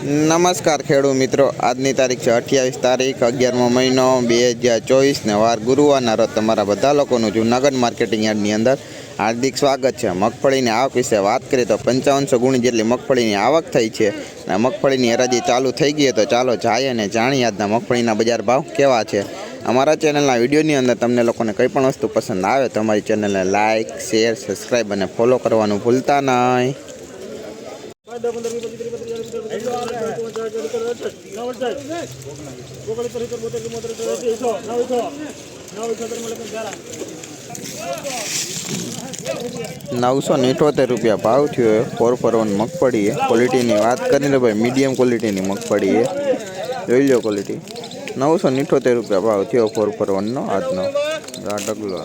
નમસ્કાર ખેડૂત મિત્રો. આજની તારીખ છે અઠ્યાવીસ તારીખ, અગિયારમો મહિનો બે હજાર ચોવીસને વાર ગુરુવારના રોજ તમારા બધા લોકોનું જૂનાગઢ માર્કેટિંગ યાર્ડની અંદર હાર્દિક સ્વાગત છે. મગફળીની આવક વિશે વાત કરીએ તો પંચાવનસો ગુણી જેટલી મગફળીની આવક થઈ છે અને મગફળીની હરાજી ચાલુ થઈ ગઈ તો ચાલો જાય અને જાણીએ આજના મગફળીના બજાર ભાવ કેવા છે. અમારા ચેનલના વિડીયોની અંદર તમને લોકોને કંઈ પણ વસ્તુ પસંદ આવે તો અમારી ચેનલને લાઇક શેર, સબસ્ક્રાઈબ અને ફોલો કરવાનું ભૂલતા નહીં. નવસો ઇઠોતેર રૂપિયા ભાવ થયો ફોર ફોર વન મગફળી ક્વોલિટીની વાત કરીને ભાઈ મીડિયમ ક્વોલિટીની મગફળી છે જોઈ લો ક્વોલિટી નવસો ઇઠોતેર રૂપિયા ભાવ થયો ફોર ફોર વનનો આજનો. આ ડગલો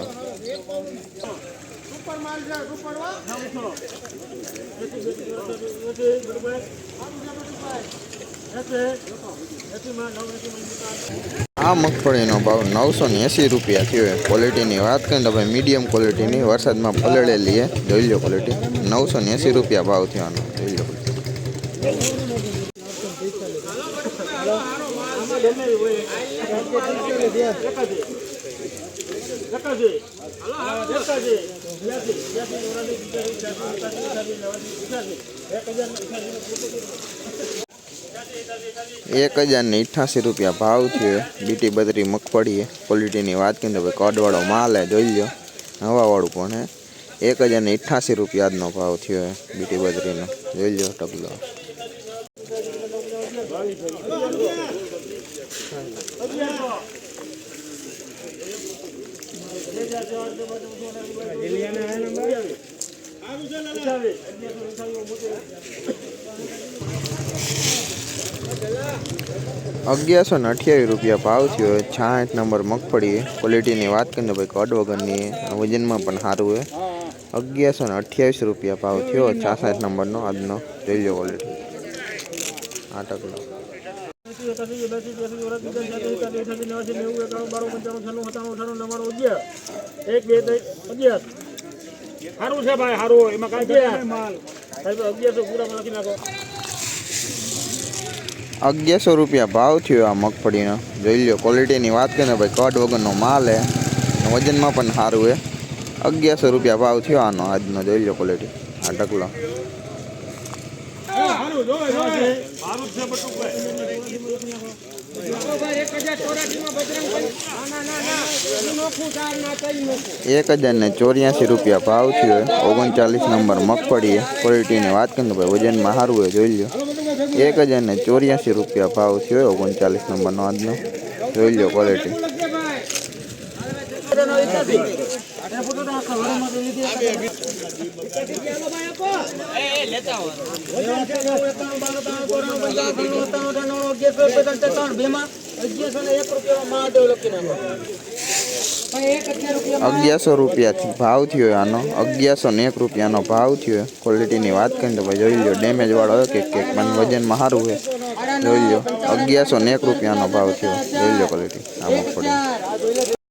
આ મગફળીનો ભાવ નવસો ને એંસી રૂપિયા થયો છે. ક્વોલિટીની વાત કરીએ તો ભાઈ મીડિયમ ક્વોલિટીની વરસાદમાં પલળેલી છે જોઈ લો ક્વોલિટી નવસો ને એંસી રૂપિયા ભાવ થયો આનો. જોઈ લો એક હજાર ને અઠ્યાસી રૂપિયા ભાવ થયો. બીટી બદરી મગફળી ક્વોલિટીની વાત કરીએ તો ભાઈ કડવાળો માલ હે, જોઈ લો હવાવાળું પણ હે. એક હજાર ને અઠ્યાસી રૂપિયા આજનો ભાવ થયો બીટી બદરીનો. જોઈ લો ટકલો અગિયારસો ને અઠ્યાવીસ રૂપિયા ભાવ થયો. છાંઠ નંબર મગફળી. ક્વોલિટીની વાત કરીને ભાઈ કડ વગરની. વજનમાં પણ સારું છે. અગિયારસો ને અઠ્યાવીસ રૂપિયા ભાવ થયો. છાસઠ નંબરનો આજનો. જોઈ ક્વોલિટી આ ટકલો. સારું છે ભાઈ, સારું. એમાં કાંઈ અગિયારસો પૂરા લખી નાખો. અગિયારસો રૂપિયા ભાવ થયો આ મગફળીનો. જોઈ લો ક્વોલિટીની વાત કરીએ ને ભાઈ કડ વગરનો માલ હે. વજનમાં પણ સારું હે. અગિયારસો રૂપિયા ભાવ થયો આનો આજનો, જોઈ લો ક્વોલિટી આ ટકલો સારું એક હજાર ને ચોર્યાસી રૂપિયા ભાવ થયો. ઓગણચાલીસ નંબર મગફળી ક્વોલિટીની વાત કરીએ ભાઈ વજનમાં સારું હોય જોઈ લો એક હજાર ને ચોર્યાસી રૂપિયા ભાવ થયો ઓગણચાલીસ નંબરનો આજનો. જોઈ લો ક્વોલિટી. અગિયારસો રૂપિયાથી ભાવ થયો આનો. અગિયારસો ને એક રૂપિયાનો ભાવ થયો. ક્વોલિટીની વાત કરીએ તો ભાઈ જોઈ લો ડેમેજ વાળો હોય કે કેક પણ સારું છે. જોઈ લો અગિયારસો ને એક રૂપિયાનો ભાવ થયો. જોઈ લો ક્વોલિટી આ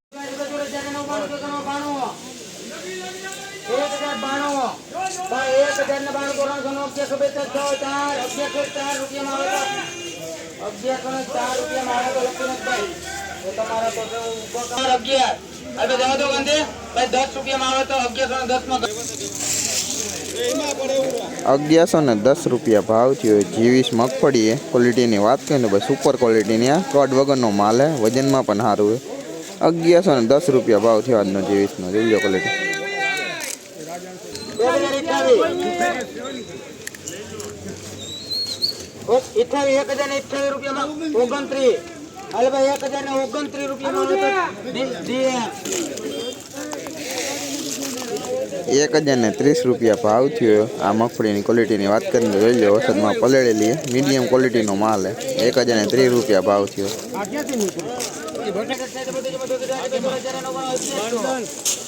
અગિયારસો ને દસ રૂપિયા ભાવ થયો. જીવીસ મગફળી ક્વોલિટીની વાત કરીએ તો સુપર ક્વોલિટીની આ કડ વગરનો માલ હે, વજનમાં પણ સારું હોય અગિયારસો ને દસ રૂપિયા ભાવ થયો આજનો જીવીસનો. જોઈ લો ક્વોલિટી અઠાવીસ એક હજાર ને અઠાવીસ રૂપિયામાં ઓગણત્રીસ હાલ ભાઈ એક હજાર ને ઓગણત્રીસ રૂપિયામાં એક હજાર ને ત્રીસ રૂપિયા ભાવ થયો આ મગફળીની ક્વોલિટીની વાત કરીને તો જોઈ લો વરસાદમાં પલળેલી છે મીડિયમ ક્વોલિટીનો માલ છે એક હજાર ને ત્રીસ રૂપિયા ભાવ થયો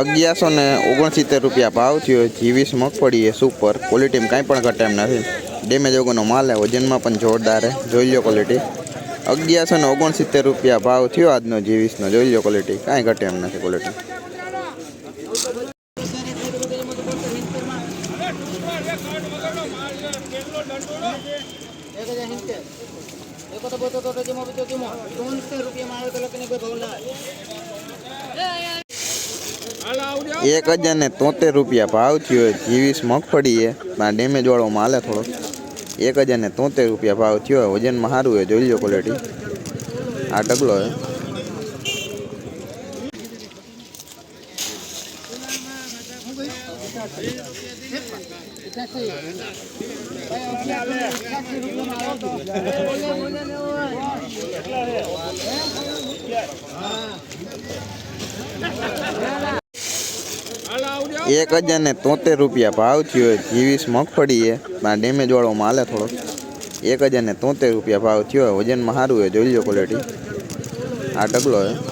અગિયારસો ને ઓગણસિત્તેર રૂપિયા ભાવ થયો જીવીસ મગફળી સુપર ક્વોલિટીમાં કાંઈ પણ ઘટે એમ નથી. ડેમેજ વગરનો માલ હે વજનમાં પણ જોરદાર છે જોઈ લો ક્વોલિટી અગિયારસો ને ઓગણસિત્તેર રૂપિયા ભાવ થયો આજનો જીવીસનો, જોઈ લો ક્વોલિટી કાંઈ ઘટે એમ નથી ક્વોલિટી એક હજાર સિત્તેર એક તો બોતો તો જમો બીજો જમો ત્રણસો રૂપિયામાં આવે તો ભાવ એક હજાર ને તોતેર રૂપિયા ભાવ થયો જીવીસ મગફળી એ પણ ડેમેજ વાળો માલે થોડો. એક હજાર ને તોતેર રૂપિયા ભાવ થયો વજનમાં સારું હોય, જોઈ લો ક્વોલિટી આ ડગલો છે એક હજાર ને તોતેર રૂપિયા ભાવ થયો જીવીસ મગફળી પણ ડેમેજ વાળો માલે થોડો. એક હજાર ને તોતેર રૂપિયા ભાવ થયો વજનમાં સારું હોય, જોઈ લો ક્વોલિટી આ ડગલો છે